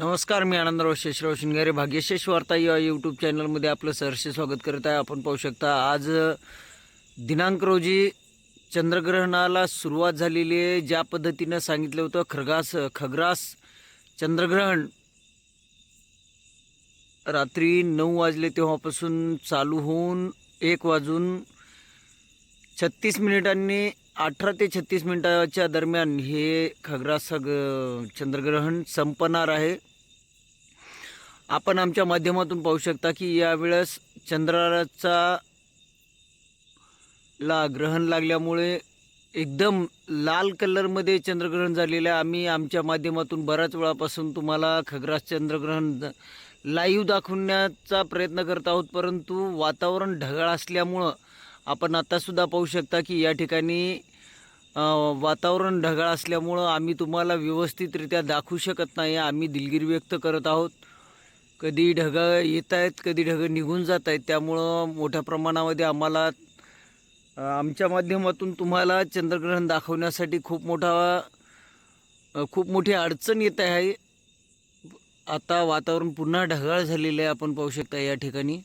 नमस्कार मी आनंदराव शेषराव शिंगारे. भाग्यशेष वार्ता या यूट्यूब चॅनलमध्ये आपलं सहर्ष स्वागत करत आहे. आपण पाहू शकता आज दिनांक रोजी चंद्रग्रहणाला सुरुवात झालेली आहे. ज्या पद्धतीनं सांगितलं होतं खरगास खग्रास चंद्रग्रहण रात्री नऊ वाजले तेव्हापासून चालू होऊन एक वाजून छत्तीस मिनिटांनी अठरा ते छत्तीस मिनिटाच्या दरम्यान हे खग्रास चंद्रग्रहण संपणार आहे. आपण आमच्या माध्यमातून पाहू शकता की यावेळेस चंद्राचा ला ग्रहण लागल्यामुळे एकदम लाल कलरमध्ये चंद्रग्रहण झालेलं आहे. आम्ही आमच्या माध्यमातून बऱ्याच वेळापासून तुम्हाला खग्रास चंद्रग्रहण लाईव्ह दाखवण्याचा प्रयत्न करत आहोत परंतु वातावरण ढगाळ असल्यामुळं आपण आत्तासुद्धा पाहू शकता की या ठिकाणी वातावरण ढगाळ असल्यामुळं आम्ही तुम्हाला व्यवस्थितरित्या दाखवू शकत नाही. आम्ही दिलगिरी व्यक्त करत आहोत. कधी ढगं येत आहेत कधी ढगं निघून जात आहेत त्यामुळं मोठ्या प्रमाणामध्ये आम्हाला आमच्या माध्यमातून तुम्हाला चंद्रग्रहण दाखवण्यासाठी खूप मोठा खूप मोठी अडचण येत आहे. आता वातावरण पुन्हा ढगाळ झालेलं आहे आपण पाहू शकता या ठिकाणी.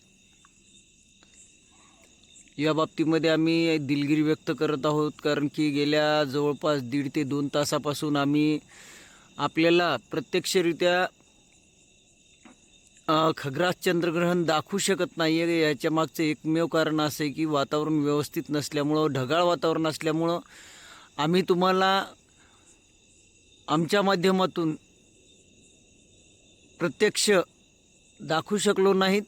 या बाबतीमध्ये आम्ही दिलगिरी व्यक्त करत आहोत कारण की गेल्या जवळपास दीड ते दोन तासापासून आम्ही आपल्याला प्रत्यक्षरित्या खग्रास चंद्रग्रहण दाखवू शकत नाही आहे याच्या मागचं एकमेव कारण असं आहे की वातावरण व्यवस्थित नसल्यामुळं ढगाळ वातावरण असल्यामुळं आम्ही तुम्हाला आमच्या माध्यमातून प्रत्यक्ष दाखवू शकलो नाहीत.